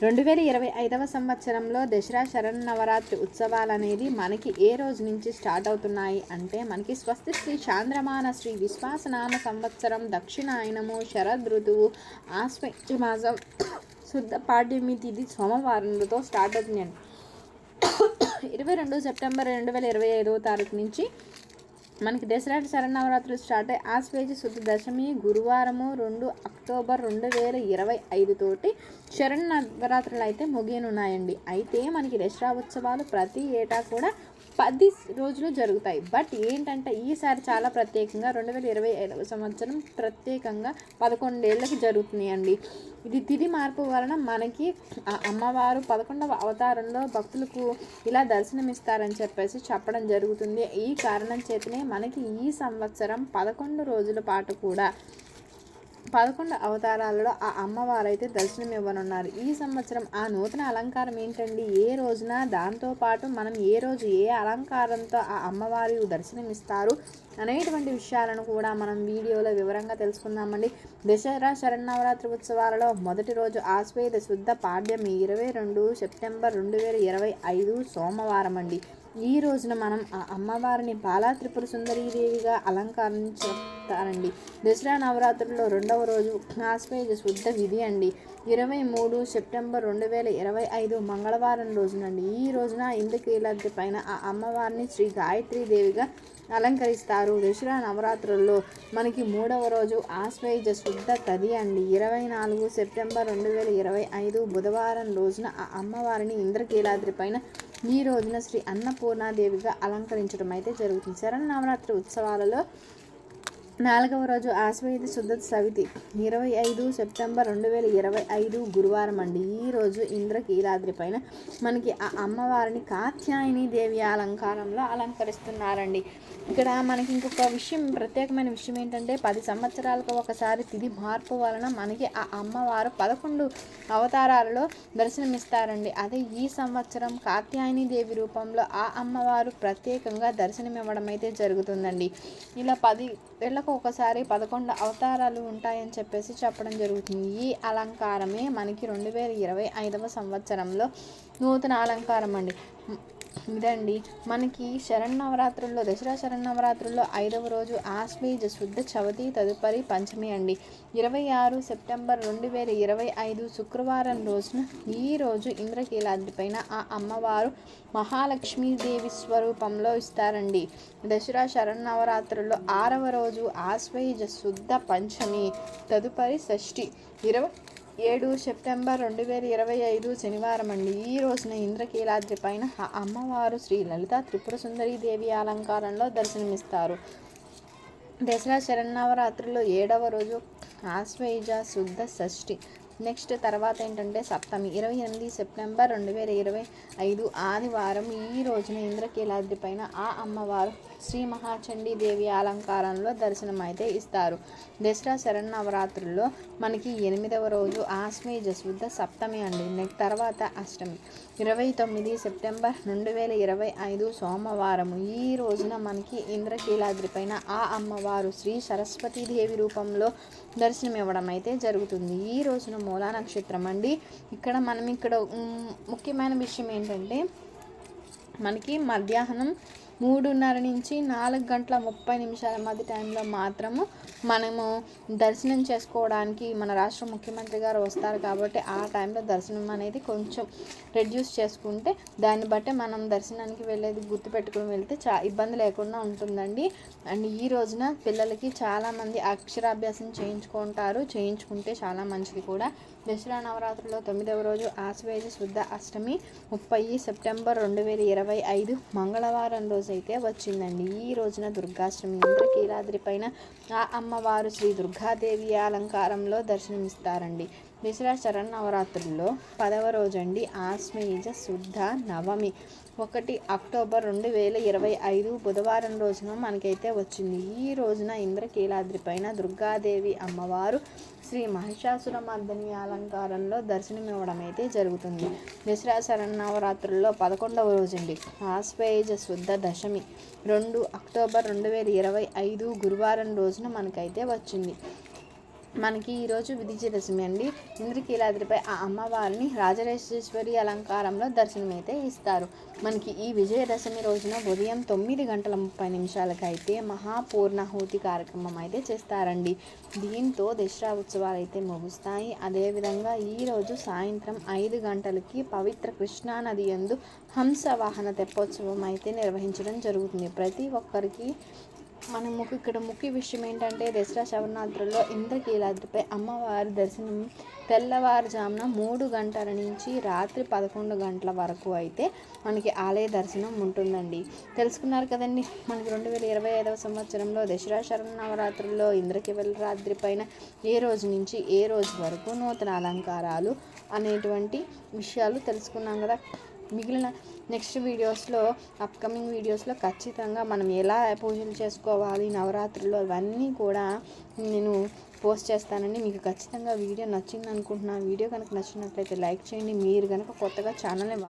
రెండు వేల ఇరవై ఐదవ సంవత్సరంలో దసరా శరన్నవరాత్రి ఉత్సవాలు అనేది మనకి ఏ రోజు నుంచి స్టార్ట్ అవుతున్నాయి అంటే మనకి స్వస్తి శ్రీ చాంద్రమాన శ్రీ విశ్వాసనామ సంవత్సరం దక్షిణాయనము శరద్ ఋతువు ఆశ్వయుజ మాసం శుద్ధ పాడ్యమి తిథి సోమవారంతో స్టార్ట్ అవుతుందండి. ఇరవై రెండు సెప్టెంబర్ రెండు వేల ఇరవై ఐదవ తారీఖు నుంచి మనకి దసరా శరణవరాత్రులు స్టార్ట్ అయ్యి ఆశ్వేజ శుద్ధ దశమి గురువారము రెండు అక్టోబర్ రెండు వేల ఇరవై ఐదు తోటి శరణవరాత్రులు అయితే ముగియనున్నాయండి. అయితే మనకి దసరా ఉత్సవాలు ప్రతి ఏటా కూడా పది రోజులు జరుగుతాయి. బట్ ఏంటంటే ఈసారి చాలా ప్రత్యేకంగా రెండు వేల ఇరవై ఐదవ సంవత్సరం ప్రత్యేకంగా పదకొండేళ్ళకి జరుగుతున్నాయండి. ఇది తిది మార్పు వలన మనకి అమ్మవారు పదకొండవ అవతారంలో భక్తులకు ఇలా దర్శనమిస్తారని చెప్పేసి చెప్పడం జరుగుతుంది. ఈ కారణం చేతనే మనకి ఈ సంవత్సరం పదకొండు రోజుల పాటు కూడా పదకొండు అవతారాలలో ఆ అమ్మవారైతే దర్శనం ఇవ్వనున్నారు ఈ సంవత్సరం ఆ నూతన అలంకారం ఏంటండి? ఏ రోజున? దాంతోపాటు మనం ఏ రోజు ఏ అలంకారంతో ఆ అమ్మవారి దర్శనం ఇస్తారు అనేటువంటి విషయాలను కూడా మనం వీడియోలో వివరంగా తెలుసుకుందామండి. దసరా శరన్నవరాత్రి ఉత్సవాలలో మొదటి రోజు ఆశ్వేద శుద్ధ పాడ్యం ఇరవై రెండు సెప్టెంబర్ రెండు వేల ఇరవై ఐదు సోమవారం అండి ఈ రోజున మనం ఆ అమ్మవారిని బాలా త్రిపుర సుందరీదేవిగా అలంకరించుతారండి. దసరా నవరాత్రుల్లో రెండవ రోజు ఆశ్వేజ శుద్ధ విధి అండి. ఇరవై మూడు సెప్టెంబర్ రెండు వేల ఇరవై ఐదు మంగళవారం రోజునండి. ఈ రోజున ఇంద్రకీలాద్రి పైన ఆ అమ్మవారిని శ్రీ గాయత్రీ దేవిగా అలంకరిస్తారు. దసరా నవరాత్రుల్లో మనకి మూడవ రోజు ఆశ్వేజ శుద్ధ తది అండి. ఇరవై నాలుగు సెప్టెంబర్ రెండు వేల ఇరవై ఐదు బుధవారం రోజున ఆ అమ్మవారిని ఇంద్రకీలాద్రి పైన ఈ రోజున శ్రీ అన్నపూర్ణాదేవిగా అలంకరించడం అయితే జరుగుతుంది. శరన్నవరాత్రి ఉత్సవాలలో నాలుగవ రోజు ఆశ్వయుధ శుద్ధ సవితి. ఇరవై ఐదు సెప్టెంబర్ రెండు వేల ఇరవై ఐదు గురువారం అండి. ఈరోజు ఇంద్రకీలాద్రి పైన మనకి ఆ అమ్మవారిని కాత్యాయని దేవి అలంకారంలో అలంకరిస్తున్నారండి. ఇక్కడ మనకి ఇంకొక విషయం ప్రత్యేకమైన విషయం ఏంటంటే పది సంవత్సరాలకు ఒకసారి తిది మార్పు వలన మనకి ఆ అమ్మవారు పదకొండు అవతారాలలో దర్శనమిస్తారండి. అదే ఈ సంవత్సరం కాత్యాయని దేవి రూపంలో ఆ అమ్మవారు ప్రత్యేకంగా దర్శనమివ్వడం అయితే జరుగుతుందండి. ఇలా పది నెలకు ఒకసారి పదకొండు అవతారాలు ఉంటాయని చెప్పేసి చెప్పడం జరుగుతుంది. ఈ అలంకారమే మనకి రెండు వేల ఇరవై ఐదవ సంవత్సరంలో నూతన అలంకారం అండి ఇదండి. మనకి శరన్నవరాత్రుల్లో దసరా శరన్నవరాత్రుల్లో ఐదవ రోజు ఆశ్వేజ శుద్ధ చవతి తదుపరి పంచమి అండి. ఇరవై ఆరు సెప్టెంబర్ రెండు వేల ఇరవై ఐదు శుక్రవారం రోజున ఈ రోజు ఇంద్రకీలాద్రి పైన ఆ అమ్మవారు మహాలక్ష్మీదేవి స్వరూపంలో ఇస్తారండి. దసరా శరన్నవరాత్రుల్లో ఆరవ రోజు ఆశ్వేజ శుద్ధ పంచమి తదుపరి షష్ఠి. ఇరవై ఏడు సెప్టెంబర్ రెండు వేల ఇరవై ఐదు శనివారం అండి. ఈ రోజున ఇంద్రకీలాద్రి పైన అమ్మవారు శ్రీ లలిత త్రిపుర సుందరి దేవి అలంకారంలో దర్శనమిస్తారు. దసరా శరన్నవరాత్రిలో ఏడవ రోజు ఆశ్వయుజ శుద్ధ షష్ఠి. నెక్స్ట్ తర్వాత ఏంటంటే సప్తమి. ఇరవై ఎనిమిది సెప్టెంబర్ రెండు వేల ఇరవై ఐదు ఆదివారం ఈ రోజున ఇంద్రకీలాద్రి పైన ఆ అమ్మవారు శ్రీ మహాచండీ దేవి అలంకారంలో దర్శనం అయితే ఇస్తారు. దసరా శరణవరాత్రుల్లో మనకి ఎనిమిదవ రోజు ఆశ్వేజ శుద్ధ సప్తమి అండి. నెక్స్ట్ తర్వాత అష్టమి. ఇరవై తొమ్మిది సెప్టెంబర్ రెండు వేల ఇరవై ఐదు సోమవారం ఈ రోజున మనకి ఇంద్రకీలాద్రి పైన ఆ అమ్మవారు శ్రీ సరస్వతీదేవి రూపంలో దర్శనం ఇవ్వడం అయితే జరుగుతుంది. ఈ రోజున మూలా నక్షత్రం అండి. ఇక్కడ మనం ఇక్కడ ముఖ్యమైన విషయం ఏంటంటే మనకి మధ్యాహ్నం మూడున్నర నుంచి నాలుగు గంటల ముప్పై నిమిషాల మధ్య టైంలో మాత్రము మనము దర్శనం చేసుకోవడానికి మన రాష్ట్ర ముఖ్యమంత్రి గారు వస్తారు కాబట్టి ఆ టైంలో దర్శనం అనేది కొంచెం రెడ్యూస్ చేసుకుంటే దాన్ని బట్టి మనం దర్శనానికి వెళ్ళేది గుర్తుపెట్టుకుని వెళ్తే చా ఇబ్బంది లేకుండా ఉంటుందండి. అండ్ ఈ రోజున పిల్లలకి చాలామంది అక్షరాభ్యాసం చేయించుకుంటారు. చేయించుకుంటే చాలా మంచిది కూడా. దసరా నవరాత్రుల్లో తొమ్మిదవ రోజు ఆశ్వేజ శుద్ధ అష్టమి ముప్పై సెప్టెంబర్ రెండు వేల ఇరవై ఐదు మంగళవారం రోజు అయితే వచ్చిందండి. ఈ రోజున దుర్గాష్టమి ఇంద్రకీలాద్రి పైన ఆ అమ్మవారు శ్రీ దుర్గాదేవి అలంకారంలో దర్శనమిస్తారండి. దసరా శరన్నవరాత్రుల్లో పదవ రోజండి ఆశ్మేజ శుద్ధ నవమి. ఒకటి అక్టోబర్ రెండు వేల ఇరవై ఐదు బుధవారం రోజున మనకైతే వచ్చింది. ఈ రోజున ఇంద్రకీలాద్రి పైన దుర్గాదేవి అమ్మవారు శ్రీ మహిషాసుర మర్దని అలంకారంలో దర్శనమివ్వడం అయితే జరుగుతుంది. దసరా శరన్నవరాత్రుల్లో పదకొండవ రోజండి ఆశ్వేజ శుద్ధ దశమి. రెండు అక్టోబర్ రెండు వేల ఇరవై ఐదు గురువారం రోజున మనకైతే వచ్చింది. మనకి ఈరోజు విజయదశమి అండి. ఇంద్రకీలాద్రిపై ఆ అమ్మవారిని రాజరాజేశ్వరి అలంకారంలో దర్శనమైతే ఇస్తారు. మనకి ఈ విజయదశమి రోజున ఉదయం తొమ్మిది గంటల ముప్పై నిమిషాలకైతే మహాపూర్ణాహుతి కార్యక్రమం అయితే చేస్తారండి. దీంతో దసరా ఉత్సవాలు అయితే ముగుస్తాయి. అదేవిధంగా ఈరోజు సాయంత్రం ఐదు గంటలకి పవిత్ర కృష్ణా నది యందు హంస వాహన తెప్పోత్సవం అయితే నిర్వహించడం జరుగుతుంది. ప్రతి ఒక్కరికి మన ముఖ్య ఇక్కడ ముఖ్య విషయం ఏంటంటే దసరా శవరాత్రుల్లో ఇంద్రకీలాద్రిపై అమ్మవారి దర్శనం తెల్లవారుజామున మూడు గంటల నుంచి రాత్రి పదకొండు గంటల వరకు అయితే మనకి ఆలయ దర్శనం ఉంటుందండి. తెలుసుకున్నారు కదండి మనకి రెండు వేల ఇరవై ఐదవ సంవత్సరంలో దసరా శరన్నవరాత్రుల్లో ఇంద్రకీలాద్రి పైన ఏ రోజు నుంచి ఏ రోజు వరకు నూతన అలంకారాలు అనేటువంటి విషయాలు తెలుసుకున్నాం కదా. మిగిలిన నెక్స్ట్ వీడియోస్లో అప్కమింగ్ వీడియోస్లో ఖచ్చితంగా మనం ఎలా పూజలు చేసుకోవాలి నవరాత్రుల్లో అవన్నీ కూడా నేను పోస్ట్ చేస్తానండి. మీకు ఖచ్చితంగా వీడియో నచ్చింది అనుకుంటున్నాను వీడియో కనుక నచ్చినట్లయితే లైక్ చేయండి. మీరు కనుక కొత్తగా ఛానల్ని